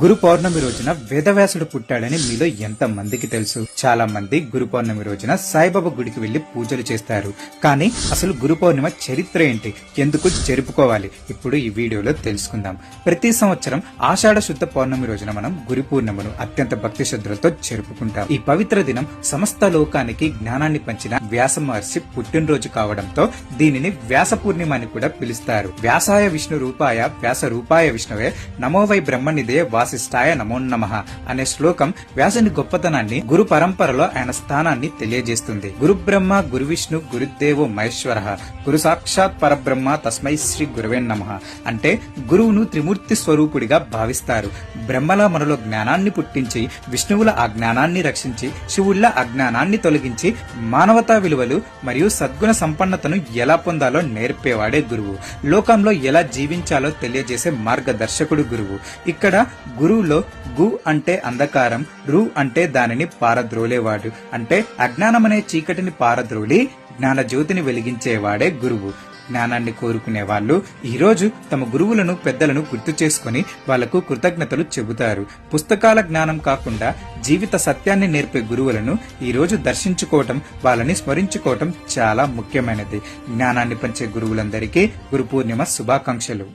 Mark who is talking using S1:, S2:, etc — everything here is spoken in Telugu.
S1: గురు పౌర్ణమి రోజున వేదవ్యాసుడు పుట్టాడని మీలో ఎంత మందికి తెలుసు చాలా మంది గురు పౌర్ణమి రోజున సాయిబాబా గుడికి వెళ్లి పూజలు చేస్తారు కానీ అసలు గురు పౌర్ణిమ చరిత్ర ఏంటి ఎందుకు జరుపుకోవాలి ఇప్పుడు ఈ వీడియోలో తెలుసుకుందాం ప్రతి సంవత్సరం ఆషాఢ శుద్ధ పౌర్ణమి రోజున మనం గురు పూర్ణిమను అత్యంత భక్తి శ్రద్ధలతో జరుపుకుంటాం ఈ పవిత్ర దినం సమస్త లోకానికి జ్ఞానాన్ని పంచిన వ్యాస మహర్షి పుట్టినరోజు కావడంతో దీనిని వ్యాస పూర్ణిమ అని కూడా పిలుస్తారు వ్యాసాయ విష్ణు రూపాయ వ్యాస రూపాయ విష్ణువే నమోవై బ్రహ్మనిదే వాసిస్తాయ నమో నమ అనే శ్లోకం వ్యాసుని గొప్పతనాన్ని గురు పరంపరలో ఆయన స్థానాన్ని తెలియజేస్తుంది గురు బ్రహ్మ గురు విష్ణు గురుదేవో మహేశ్వర గురు సాక్షాత్ పరబ్రహ్మ తస్మై శ్రీ గురువే నమ అంటే గురువును త్రిమూర్తి స్వరూపుడిగా భావిస్తారు బ్రహ్మల మనలో జ్ఞానాన్ని పుట్టించి విష్ణువుల అజ్ఞానాన్ని రక్షించి శివుళ్ళ అజ్ఞానాన్ని తొలగించి మానవతా విలువలు మరియు సద్గుణ సంపన్నతను ఎలా పొందాలో నేర్పేవాడే గురువు లోకంలో ఎలా జీవించాలో తెలియజేసే మార్గదర్శకుడు గురువు ఇక్కడ గురువులో గు అంటే అంధకారం రు అంటే దానిని పారద్రోలేవాడు అంటే అజ్ఞానమనే చీకటిని పారద్రోలి జ్ఞాన జ్యోతిని వెలిగించేవాడే గురువు జ్ఞానాన్ని కోరుకునే వాళ్ళు ఈరోజు తమ గురువులను పెద్దలను గుర్తు చేసుకుని వాళ్లకు కృతజ్ఞతలు చెబుతారు పుస్తకాల జ్ఞానం కాకుండా జీవిత సత్యాన్ని నేర్పే గురువులను ఈరోజు దర్శించుకోవటం వాళ్ళని స్మరించుకోవటం చాలా ముఖ్యమైనది జ్ఞానాన్ని పంచే గురువులందరికీ గురు పూర్ణిమ శుభాకాంక్షలు